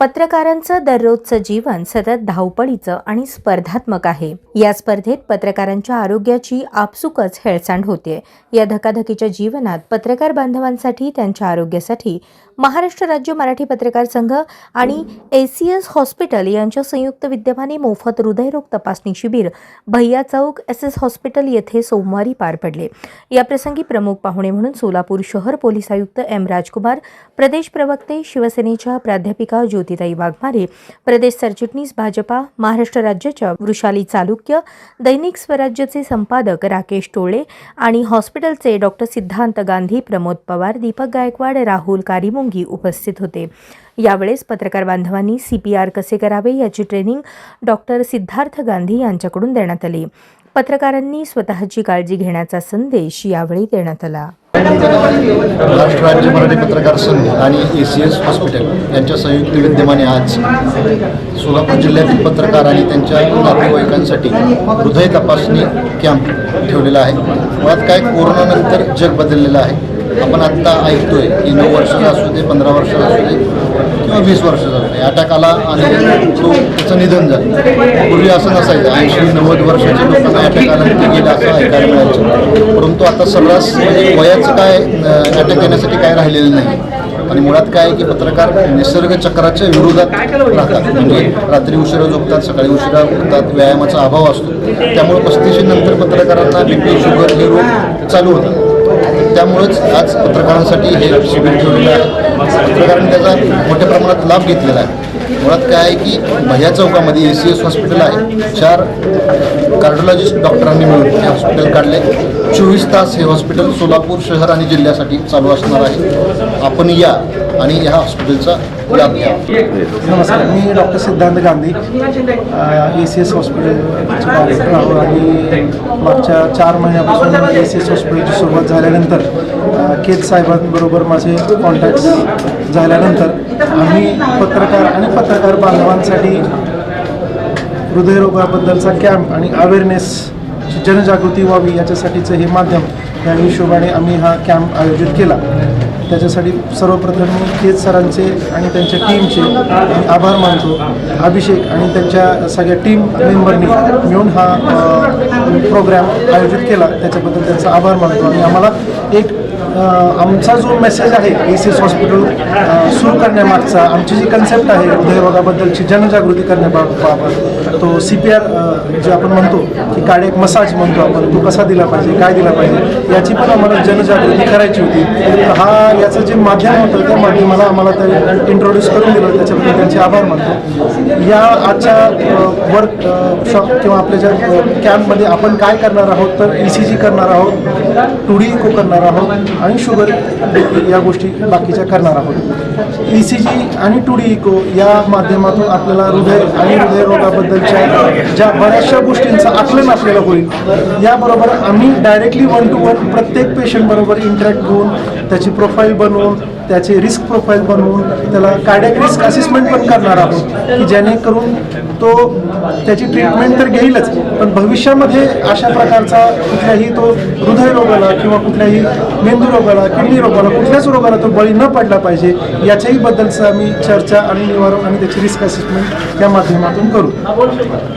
पत्रकारांचं दररोजचं जीवन सतत धावपळीचं आणि स्पर्धात्मक आहे. या स्पर्धेत पत्रकारांच्या आरोग्याची आपसुकच हेळसांड होते. या धकाधकीच्या जीवनात पत्रकार बांधवांसाठी त्यांच्या आरोग्यासाठी महाराष्ट्र राज्य मराठी पत्रकार संघ आणि एसीएस हॉस्पिटल यांच्या संयुक्त विद्यमाने मोफत हृदयरोग तपासणी शिबिर भैया चौक एस एस हॉस्पिटल येथे सोमवारी पार पडले. याप्रसंगी प्रमुख पाहुणे म्हणून सोलापूर शहर पोलीस आयुक्त एम राजकुमार प्रदेश प्रवक्ते शिवसेनेच्या प्राध्यापिका ज्योती ज्योतिताई वाघमारे प्रदेश सरचिटणीस भाजपा महाराष्ट्र राज्याच्या वृषाली चालुक्य दैनिक स्वराज्यचे संपादक राकेश टोळे आणि हॉस्पिटलचे डॉक्टर सिद्धांत गांधी प्रमोद पवार दीपक गायकवाड राहुल कारिमुंगी उपस्थित होते. यावेळेस पत्रकार बांधवांनी सी पी आर कसे करावे याची ट्रेनिंग डॉक्टर सिद्धार्थ गांधी यांच्याकडून देण्यात आली. पत्रकारांनी स्वतःची काळजी घेण्याचा संदेश यावेळी देण्यात आला. महाराष्ट्र राज्य मराठी पत्रकार संघ आणि ए सी एस हॉस्पिटल यांच्या संयुक्त विद्यमाने आज सोलापूर जिल्ह्यातील पत्रकार आणि त्यांच्या नातेवाईकांसाठी हृदय तपासणी कॅम्प ठेवलेला आहे. मुळात काय कोरोनानंतर जग बदललेलं आहे? आपण आत्ता ऐकतोय की नऊ वर्षाचा असू दे पंधरा वर्षाचा असू दे किंवा वीस वर्षाचा असू दे अटॅक आला आणि तो त्याचं निधन झालं. पूर्वी असं नसायचं ऐंशी नव्वद वर्षाच्या लोकांना अटॅक आला ते गेलं असं ऐकायला मिळायचं. परंतु आता सर्रास म्हणजे वयाचं काय अटॅक येण्यासाठी काय राहिलेलं नाही. आणि मुळात काय आहे की पत्रकार निसर्ग चक्राच्या विरोधात राहतात. म्हणजे रात्री उशिरा झोपतात सकाळी उशिरा उठतात व्यायामाचा अभाव असतो. त्यामुळे पस्तीशी नंतर पत्रकारांना बी पी शुगर हे रोग चालू होतात. त्यामुळेच आज पत्रकारांसाठी हे शिबिर ठेवलेलं आहे. पत्रकारांनी त्याचा मोठ्या प्रमाणात लाभ घेतलेला आहे. मुळात काय आहे की भैया चौकामध्ये ए सी एस हॉस्पिटल आहे. चार कार्डिओलॉजिस्ट डॉक्टरांनी मिळून हे हॉस्पिटल काढले चोवीस तास हे हॉस्पिटल सोलापूर शहर आणि जिल्ह्यासाठी चालू असणार आहे. आपण या आणि ह्या हॉस्पिटलचा लाभ घ्या. नमस्कार मी doctor Siddhant Gandhi A C S हॉस्पिटलचे डॉक्टर आहोत आणि मागच्या चार महिन्यापासून ए सी एस हॉस्पिटलची सुरुवात झाल्यानंतर केत साहेबांबरोबर माझे कॉन्टॅक्ट झाल्यानंतर आम्ही पत्रकार आणि पत्रकार बांधवांसाठी हृदयरोगाबद्दलचा कॅम्प आणि अवेअरनेसची जनजागृती व्हावी याच्यासाठीचं हे माध्यम या हिशोबाने आम्ही हा कॅम्प आयोजित केला. त्याच्यासाठी सर्वप्रथम मी केज सरांचे आणि त्यांच्या टीमचे आभार मानतो. अभिषेक आणि त्यांच्या सगळ्या टीम मेंबरनी मिळून हा प्रोग्राम आयोजित केला. त्याच्याबद्दल त्यांचा आभार मानतो. आणि आम्हाला एक आमचा जो मेसेज आहे ए सी एस हॉस्पिटल सुरू करण्यामागचा आमची जी कन्सेप्ट आहे हृदयरोगाबद्दलची जनजागृती करण्याबाबत तो सी पी आर जे आपण म्हणतो की कार्डियक मसाज म्हणतो आपण तो कसा दिला पाहिजे काय दिला पाहिजे याची पण आम्हाला जनजागृती करायची होती. हा याचं जे माध्यम होतं त्या माध्यमाला आम्हाला ते इंट्रोड्यूस करून दिलं त्याच्याबद्दल त्यांचे आभार मानतो. या आजच्या वर्क शॉप किंवा आपल्या ज्या कॅम्पमध्ये आपण काय करणार आहोत तर ई सी जी करणार आहोत टू डी इको करणार आहोत आणि शुगर या गोष्टी बाकीच्या करणार आहोत. ई सी जी आणि टू डी इको या माध्यमातून आपल्याला हृदय आणि हृदयरोगाबद्दलच्या ज्या बऱ्याचशा गोष्टींचं आकलन आपल्याला होईल याबरोबर आम्ही डायरेक्टली वन टू वन प्रत्येक पेशंटबरोबर इंटरॅक्ट होऊन त्याची प्रोफाईल बनवून त्याचे रिस्क प्रोफाईल बनवून त्याला कार्डियक रिस्क असेसमेंट पण करणार आहोत की जेणेकरून तो त्याची ट्रीटमेंट तर घेईलच पण भविष्यामध्ये अशा प्रकारचा कुठल्याही तो हृदयरोगाला किंवा कुठल्याही मेंदू रोगाला किडनी रोगाला कुठल्याच रोगाला तो बळी न पडला पाहिजे याच्याही बद्दलचं आम्ही चर्चा आणि निवारण आणि त्याची रिस्क असेसमेंट या माध्यमातून करू.